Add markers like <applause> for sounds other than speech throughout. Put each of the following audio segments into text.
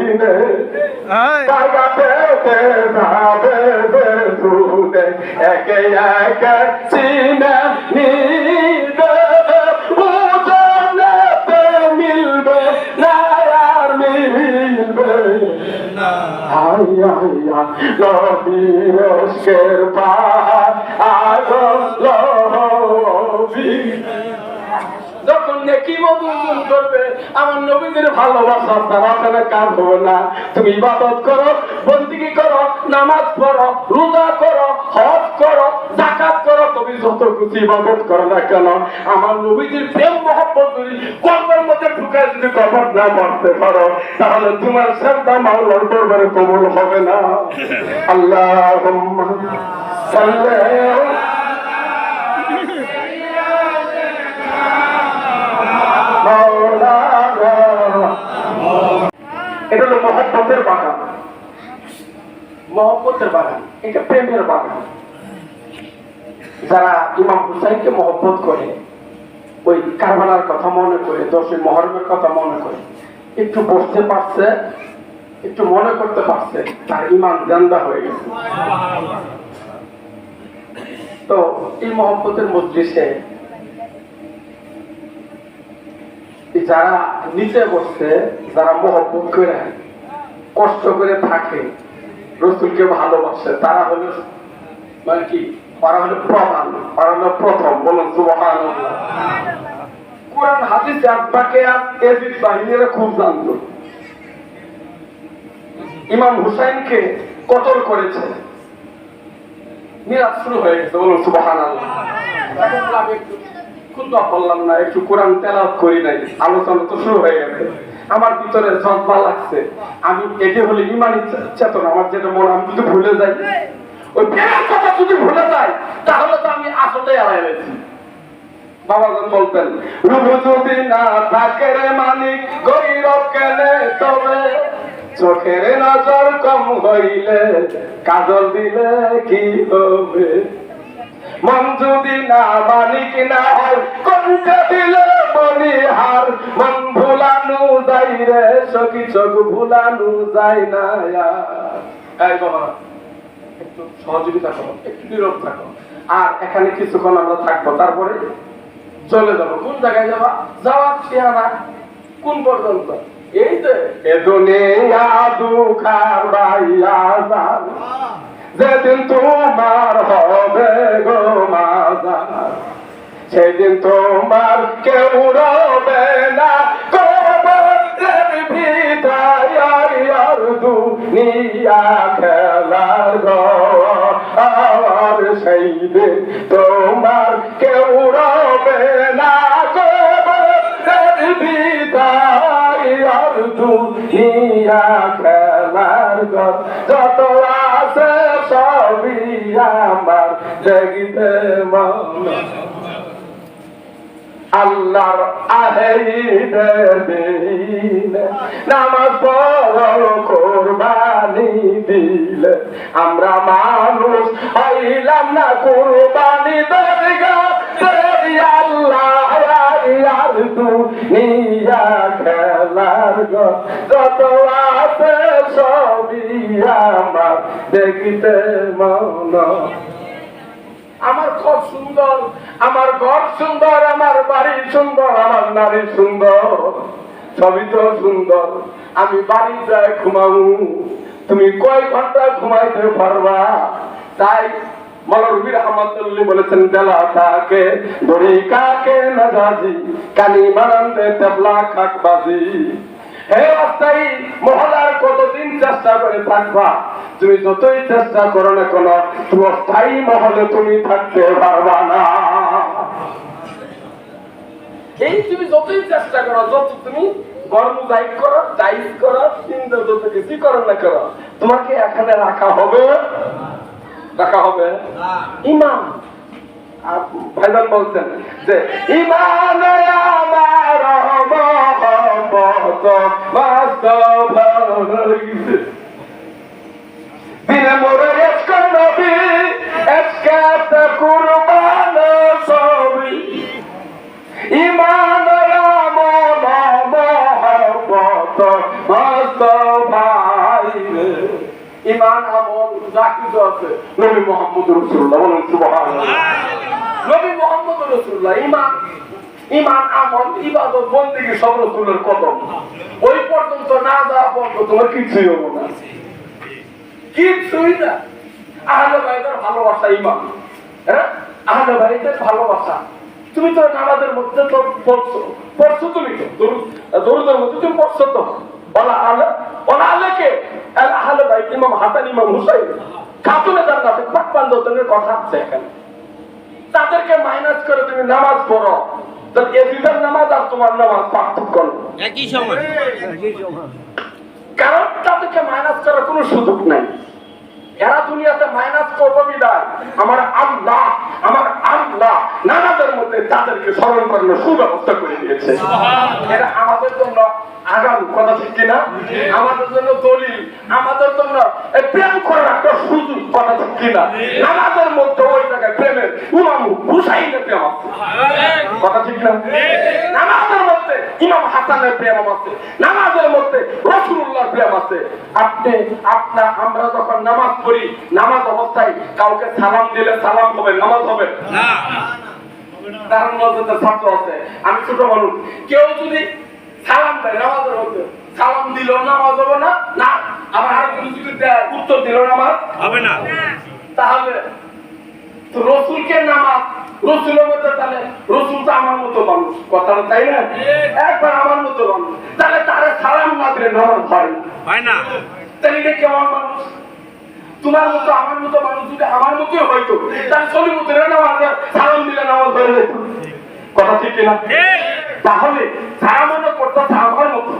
দিনে জাগাতে যাবে সুদে একে একে চিনে নিবে। বুঝাতে মিলবে না আর মিলবে পাহাড় আগল করবে? আমার নবীদের ভালোবাসা তারা তারা কাজ হবে না। তুমি ইবাদত করো বন্দিগি করো নামাজ পড়ো রোজা করো হজ করো জাকাত করো তুমি যত খুশি ইবাদত করো না কেন আমার নবীদের প্রেম মহব্বত যদি কর্মের মধ্যে ঢুকায় যদি কবর না পারো তাহলে তোমার শ্রদ্ধা মাওলার দরবারে কবুল হবে না। <laughs> আল্লাহ সাল্লাল্লাহু এটা হলো মহব্বতের বাগান। মহব্বতের বাগান এটা প্রেমের বাগান। যারা ইমাম হুসাইনকে মহব্বত করে ওই কারবালার কথা মনে করে দশই মহরমের কথা মনে করে একটু বসতে পারছে একটু মনে করতে পারছে তার ইমান জান্দা হয়ে গেছে। তো এই মহব্বতের মজলিসে যারা নিচে বসছে, যারা মহব্বত করে, কষ্ট করে থাকে, রসুলকে ভালোবাসে, তারা হলো মানে কি? ওরা হলো প্রধান, ওরা হলো প্রথম, বলুন সুবহান কোরআন, হাদিস, আব্বাকে আর এজিদ বাহিনীরা খুব জানতো। ইমাম হুসাইনকে কতল করেছে। মিরাজ শুরু হয়ে গেছে, বলুন সুবহান এখন একটু। বললাম না, একটু কোরআন তেলাওয়াত করি নাই, আলোচনা তো শুরু হয়ে গেছে। আমার ভিতরে জজবা লাগছে। আমি এটি হলে ইমানি চেতনা, আমার যেটা মনে আমি যদি ভুলে যাই, ওই প্রেমের কথা যদি ভুলে যাই, তাহলে তো আমি আসলে এড়াই গেছি বলতেন যদি না থাকে রে মানিক গরিব তবে চোখের নজর কম হইলে, কাজল দিলে কি হবে? মন যদি না মানিক না হয় কোনটা দিলে বলি মন ভুলানু যাই রে সখী চোখ ভুলানু যায় না আর। এই বাবা একটু সহযোগিতা করো একটু নীরব থাকো। আর এখানে কিছুক্ষণ আমরা থাকব তারপরে চলে যাব। কোন জায়গায় যাবা? যাওয়ার ঠিকানা কোন পর্যন্ত? এই তো এ দুনিয়া দুখার বাইয়া যান যেদিন তোমার হবে গো মাজার সেদিন তোমার কেউ রবে না। কবরের ভিতরে আর দুনিয়া খেলার ঘর আর সেই দিন তোমার কেউ রবে না। কবরের ভিতরে দুনিয়া খেলার ঘর যত আমার আল্লাহর নামাজ কোরবানি দিলে। আমরা মানুষ হইলাম না কোরবানি দরগা আল্লাহ আর দুনিয়া খেলার যত আমার, দেখিতে আমার ঘর সুন্দর, আমার ঘর সুন্দর, আমার বাড়ি সুন্দর, আমার নারী সুন্দর। সবই তো সুন্দর, আমি বাড়ি যাই ঘুমাবো। তুমি কয় ঘণ্টা ঘুমাইতে পারবা? তাই মলরবীর রহমতুল্লাহ বলেছেন বেলা তাকে দড়ি কাকে নাজাজি কানি মারান্তে তেবলা হে অস্থায়ী মহলার কতদিন চেষ্টা করে থাকবা? তুমি যতই চেষ্টা করো না কেন তুমি অস্থায়ী মহলে তুমি থাকতে পারবা না। এই তুমি যতই চেষ্টা করো যত তুমি গরম যাই করো যাই করো চিন্তা যত কিছু করো না করো তোমাকে এখানে রাখা হবে। রাখা হবে। ইমাম ভাইজান বলছেন যে ইমান হইছে। দিনে মোরে এসক নবী এসকাত কুরবান সবই ইমান রাম মহব্বত বাস্তব তো ভাই রে ইমান আমল যা কিছু আছে নবী মোহাম্মদ রসুল্লাহ বলেন সুবহানাল্লাহ ইমান আমল, ইবাদত, বন্দিগি সব রসুলের কদম ওই পর্যন্ত না যাওয়া পর্যন্ত তোমার কিছুই হব না। কিছুই না। আহলে ভাইদের ভালোবাসা ইমান। হ্যাঁ? আহলে ভাইদের ভালোবাসা। তুমি তো নামাজের মধ্যে তো পড়ছো। পড়ছো তুমি তো। দরুদের মধ্যে তুমি পড়ছো তো। ওলা আলে ওলা আলে কে? আহলে ভাই ইমাম হাসান, ইমাম হুসাইন। খাতুনে তার কাছে পাকপান দোতনের কথা আছে এখানে। তাদেরকে মাইনাস করে তুমি নামাজ পড়ো। তাহলে নামাজ আর তোমার নামাজ পার্থক্য একই সময় কারণ তাদেরকে মাইনাস করার কোনো সুযোগ নাই। এরা দুনিয়াতে মাইনাস করব বিদায়। আমার আল্লাহ আমার আল্লাহ নানাদের মধ্যে তাদেরকে স্মরণ করানোর সুব্যবস্থা করে দিয়েছে। এরা আমাদের জন্য আগাম কথা ঠিক কিনা? আমাদের জন্য দলিল আমাদের জন্য প্রেম করার একটা সুযোগ কথা ঠিক কিনা? নানাদের মধ্যে ওই জায়গায় প্রেমের উমাম হুসাইনের প্রেম আছে ঠিক না নামাজের মধ্যে ইমাম হাসানের প্রেম আছে নামাজের মধ্যে রসুল্লাহর প্রেম আছে। আপনি আপনা আমরা যখন নামাজ পড়ি নামাজ অবস্থায় কাউকে সালাম দিলে সালাম হবে নামাজ হবে? না। কারণ মধ্যে ছাত্র আছে। আমি ছোট মানুষ। কেউ যদি সালাম দেয় নামাজের মধ্যে সালাম দিল নামাজ হবে না? না। আবার আর উত্তর দিল নামাজ হবে না। তাহলে তো রসুলকে নামাজ রসুলের মধ্যে তাহলে রসুল তো আমার মতো মানুষ কথাটা তাই না? একবার আমার মতো মানুষ তাহলে তারা সালাম না দিলে নামাজ হয় হয় না। তাহলে এটা কেমন মানুষ? তোমার মতো আমার মতো মানুষ যদি আমার মতোই হয়তো তাহলে সলি মতো নামাজ সালাম দিলে নামাজ হয়ে যেত। কথা ঠিক কিনা? তাহলে যারা মনে করতেছে আমার মতো।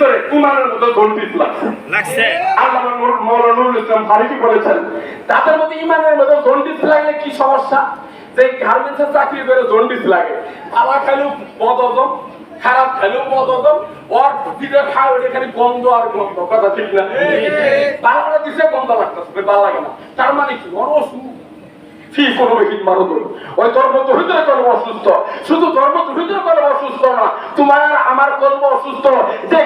ভিতরে ইমানের মতো গল্পিত লাগছে। আল্লাহ মৌলানা নুরুল ইসলাম ফারুকি বলেছেন তাদের মধ্যে ইমানের মধ্যে জন্ডিস লাগলে কি সমস্যা? যে গার্মেন্টসের চাকরি করে জন্ডিস লাগে। ভালো খাইলেও বদজম খারাপ খাইলেও বদজম ওর দিকে খায় ওটা খালি গন্ধ আর গন্ধ কথা ঠিক না? বাংলা দিছে গন্ধ লাগতেছে ভালো লাগে না। তার মানে কি? ওর অসুখ। না আমার অসুস্থ। যে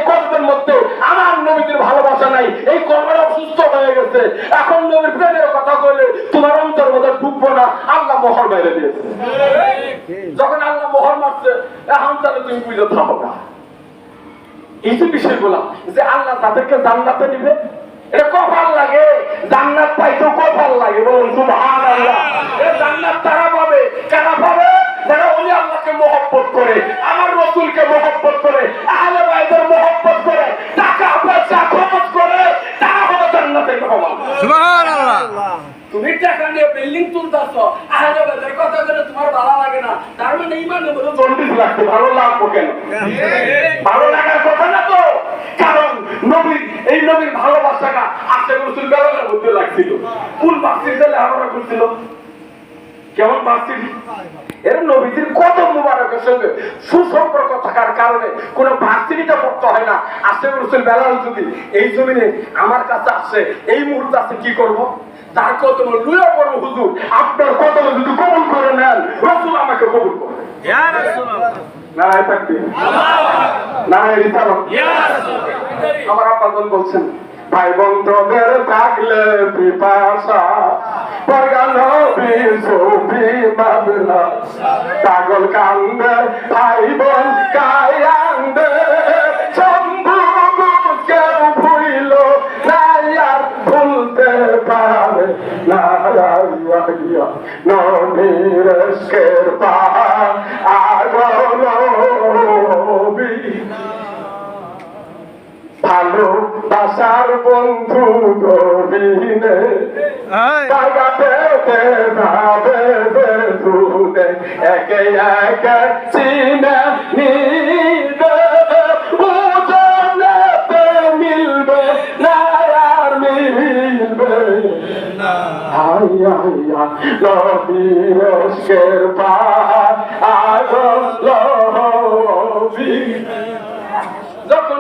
মধ্যে আমার নবীদের ভালোবাসা নাই, এই অসুস্থ হয়ে গেছে। এখন নবীর প্রেমের কথা কইলে তোমার অন্তর মধ্যে ঢুকবো না, আল্লাহ মোহর বাইরে দিয়েছে। যখন আল্লাহ মোহর মারছে, এখন তাহলে তুমি বুঝে থাকো না। এই যে বিষয়গুলো, যে আল্লাহ তাদেরকে জান্নাতে নিবে এটা কপাল লাগে? জান্নাত পাইতো কপাল লাগে বলুন সুবহানাল্লাহ। এই জান্নাত তারা পাবে? কারা পাবে? যারা ওলি আল্লাহকে মহব্বত করে আমার রসুলকে মহব্বত করে আহলে বাইতের মহব্বত করে টাকা পয়সা খরচ করে তারা হলো জান্নাতের মেহমান সুবহানাল্লাহ। তুমি টাকা নিয়ে বিল্ডিং তুলতেছ আহলে কথা বলে তোমার ভালো লাগে না। তার মানে ইমানে বলে জন্ডিস লাগছে ভালো লাগবো কেন? ভালো লাগার কথা না তো? নবীর এই নবীর ভালোবাসাটা আশে বেলার মধ্যে লাগছিল। কোন বাস্তির আমরা করছিল? কেমন বাস্তির? এর নবীজির কত মুবারকের সঙ্গে সুসম্পর্ক থাকার কারণে কোনো পড়তে হয় না। রসুল বেলাল যদি এই জমিনে আমার কাছে আসে এই মুহূর্তে আছে কি করব? তার কত লুয়া করব হুজুর? আপনার কত যদি কবুল করে নেন রসুল আমাকে কবুল করে রাসূলুল্লাহ। নারায় থাকবে। নারায় রাসূলুল্লাহ। আমার আব্বাজন বলছেন, ভাই বন্ধুদের থাকলে পিপাসা পাগল কান্দে ভাই বোন কায়ান্দে শম্ভু কেউ ভুইল নাই ভুলতে পারে নারায়ণিয়া ননিরেশের পা ভালোবাসার বন্ধু গভীরে কাগাতে যাবে বেদুনে একে একে চিনে নিবে। উজনেতে মিলবে না আর মিলবে আয়া নবীরেশের পাহাড় আগলবি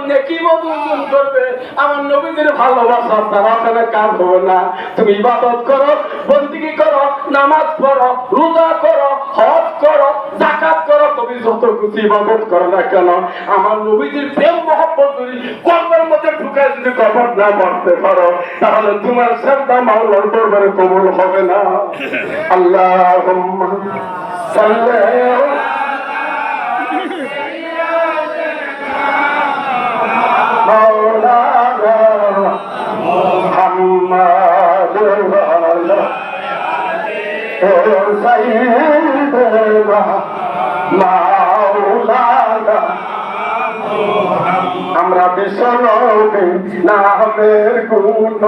যখন নেকি মধুজন করবে? আমার নবীদের ভালোবাসা তারা তাহলে কাজ হবে না। তুমি ইবাদত করো বন্দিগি করো নামাজ পড়ো রোজা করো হজ করো জাকাত করো তুমি যত কিছু ইবাদত করো না কেন আমার নবীদের প্রেম মহব্বত যদি কর্মের মধ্যে ঢুকে যদি কবর না করতে পারো তাহলে তোমার শ্রদ্ধা মাওলার দরবারে কবুল হবে না। <laughs> আল্লাহ সাল্লাল্লাহু আমরা বিষ্ণবী নামের গুণ।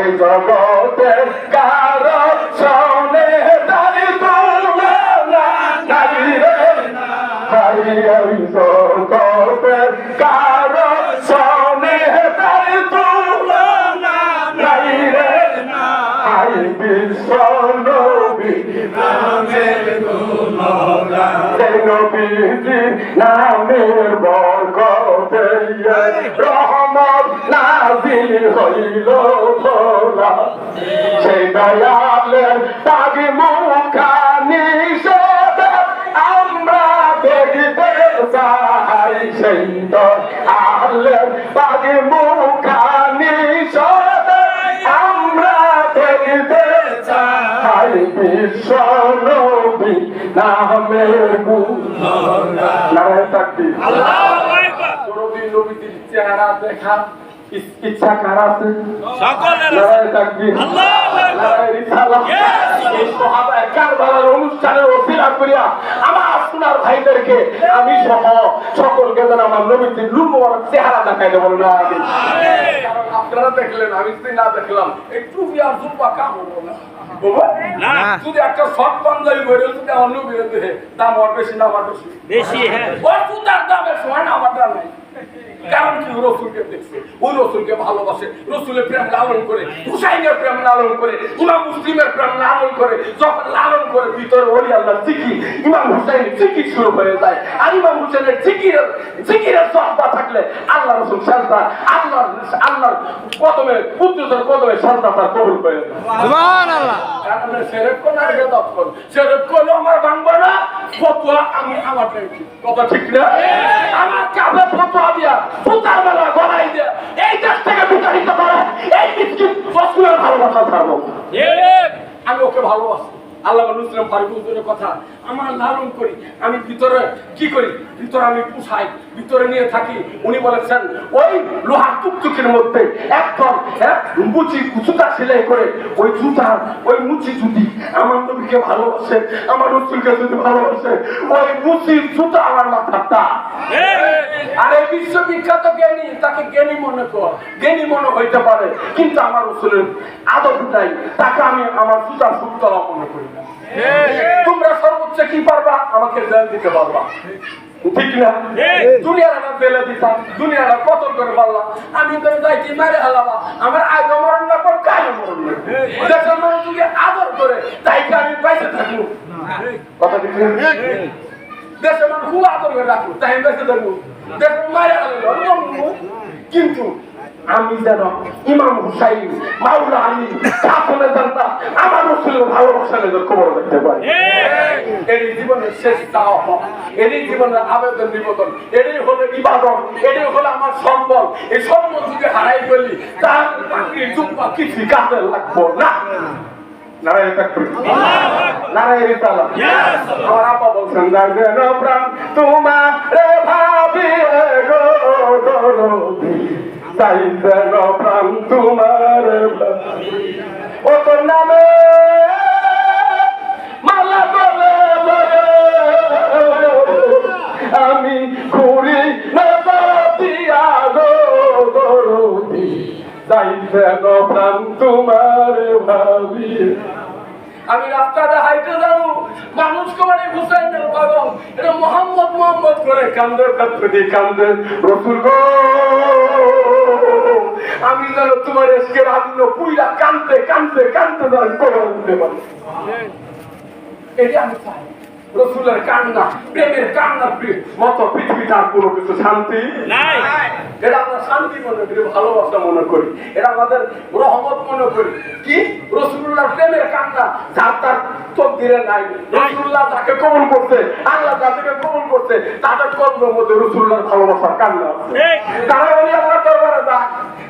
এই জগতে কার সনে দাঁড়ি তুলে নবীজি নামের বরকতে রহমত নাজিল হইল ভোলা। সেই দয়ালের তাগি মুখানি আমরা দেখিতে চাই। সেই দয়ালের তাগি মুখানি আমরা দেখিতে চাই। বিশ্ব নারায়ণ নবীদের চেহারা দেখা ইচ্ছা কার আছে? নারায়ণ ভাইদেরকে আমি সহ সকলকে যেন আমার নবীজির নূর মোবারক চেহারা দেখাই দেবো না। আপনারা দেখলেন আমি যদি না দেখলাম একটু বিয়ার আর বা কাম হব না। যদি একটা শর্ট পাঞ্জাবি বেরো যদি আমার নবীর দেহে দাম আর বেশি না আমার বেশি। বেশি হ্যাঁ। দামের সময় না আমার দাম নাই। কারণ কি? রসুলকে দেখছে। ওই রসুলকে ভালোবাসে। রসুলের প্রেম লালন করে হুসাইনের প্রেম লালন করে ইমাম মুসলিমের প্রেম লালন করে যখন লালন করে ভিতরে ওলি আল্লাহ জিকির ইমাম হুসাইন জিকির শুরু হয়ে যায়। আর ইমাম হুসাইনের জিকিরের জিকিরের সহবা থাকলে আল্লাহ রসুল সাজদা আল্লাহ আল্লাহর কদমে পুত্রদের কদমে সাজদা তার কবুল করে। সুবহানাল্লাহ। কারণ সেরেক কোন আর বেদাত কোন সেরেক কোন আমার ভাঙবো না। ফতুয়া আমি আমার দেখি কথা ঠিক না? আমার কাছে ফতুয়া দিয়া ফুতার বেলা গড়াই দিয়া এই দেশ থেকে বিতাড়িত করে এই মিসকিন রসুলের ভালোবাসা ছাড়বো আমি ওকে ভালোবাসি। আল্লাহ নুসলাম ফারুকের কথা। আমার লালন করি। আমি ভিতরে কি করি? ভিতরে আমি পুষাই ভিতরে নিয়ে থাকি। উনি বলেছেন ওই লোহার টুকটুকির মধ্যে একদম মুচি জুতা সেলাই করে ওই জুতা ওই মুচি জুতি আমার নবীকে ভালোবাসে আমার রসুলকে যদি ভালোবাসে ওই মুচি জুতা আমার মাথাটা আর এই বিশ্ববিখ্যাত জ্ঞানী তাকে জ্ঞানী মনে কর। জ্ঞানী মনে হইতে পারে কিন্তু আমার রসুলের আদব নাই। তাকে আমি আমার জুতা সুতলা মনে করি। তোমরা সর্বোচ্চ কি পারবা? আমাকে জেল দিতে পারবা। ঠিক না? দুনিয়ার জেলে দিতাম দুনিয়ার কতল করে পারলাম আমি তো যাইছি মারে হালাবা। আমার আগে মরণ না পর কালে মরণ না। দেশের মানুষ যদি আদর করে তাই কি আমি পাইতে থাকব। কথা ঠিক না? দেশের মানুষ খুব আদর করে রাখব তাই আমি বেঁচে থাকব। দেশের মারে কিন্তু আমি যেন ইমাম হুসাইন মাওলা আলী কাফনে জানতা আমার রসুলের ভালোবাসা নিজের খবর দেখতে পাই। এর জীবনের শেষ চাওয়া হক এরই জীবনের আবেদন নিবেদন এটাই হলো ইবাদত এটাই হলো আমার সম্বল। এই সম্বল যদি হারাই ফেলি তার বাকি জুম্পা কিছু কাজে লাগবো না। নারায়ণ তাকবীর। নারায়ণ রিসালাত। আমার আপা বলছেন যেন প্রাণ তোমার ভাবি তাই যেন প্রাণ তোমার। ও তোর নামে মালা বলে আমি ঘুরি তাই যেন প্রাণ তোমার ভাবি আমি রাস্তাতে হাইটে যাব, মানুষ করে হুসাইনের পাগল। এটা মোহাম্মদ মোহাম্মদ করে কান্দে কান্দে রসুল আমি যেন তোমার এসকে রাজন্য পুইরা কান্দতে কান্দতে কান্দতে যেন করে দিতে পারি। এটা আমি চাই। রসুলের কান্না প্রেমের কান্না প্রে- মতো পৃথিবীতে আর কোনো কিছু শান্তি নাই। এটা আমরা শান্তি মনে করি ভালোবাসা মনে করি। এটা আমাদের রহমত মনে করি। কি? রসুল্লাহ প্রেমের কান্না যার তার তকদিরে নাই। রসুল্লাহ তাকে কবুল করছে আল্লাহ তাদেরকে কবুল করছে তাদের কর্মের মধ্যে রসুল্লাহর ভালোবাসার কান্না আছে। তারা বলি আমরা যা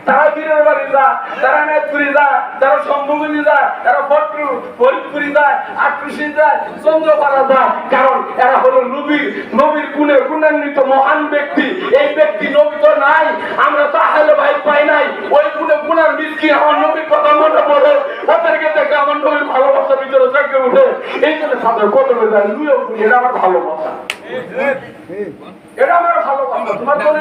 তারা বীরের বাড়ি যা তারা নেতপুরি যায় তারা সম্ভবনী যায় তারা ফট্টু ফরিদপুরি যায় আটকুশি যায় চন্দ্রপাড়া যায়। কারণ এরা হলো নবীর নবীর গুণে গুণান্বিত মহান ব্যক্তি। এই ব্যক্তি নবী তো নাই আমরা তো আহলে ভাই পাই নাই। ওই গুণে গুণার মিসকি আমার নবীর কথা মনে পড়ে। ওদেরকে দেখে আমার নবীর ভালোবাসা ভিতরে জেগে উঠে। এই জন্য সাথে কত যায় লুয়ে এটা আমার ভালোবাসা। এটা আমার ভালোবাসা। তোমার মনে।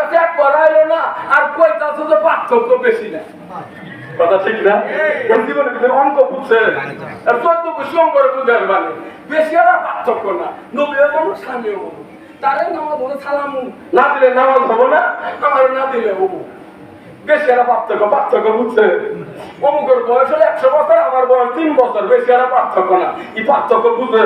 আইলো না আর কইতাছো যে পার্থক্য বেশি না। কথা ঠিক না? এই জীবনে অঙ্ক বুঝছে। আর চোদ্দ কুশি অঙ্ক বুঝার মানে। বেশি আর পার্থক্য না। নবীও মানুষ স্বামীও মানুষ তারে নামাজ হলে সালাম। না দিলে নামাজ হব না আমার না দিলে হব। বেশি পার্থক্য পার্থক্য বুঝছে। অমুকের বয়স হলে একশো বছর আমার বয়স তিন বছর। বেশি আর পার্থক্য না। এই পার্থক্য বুঝে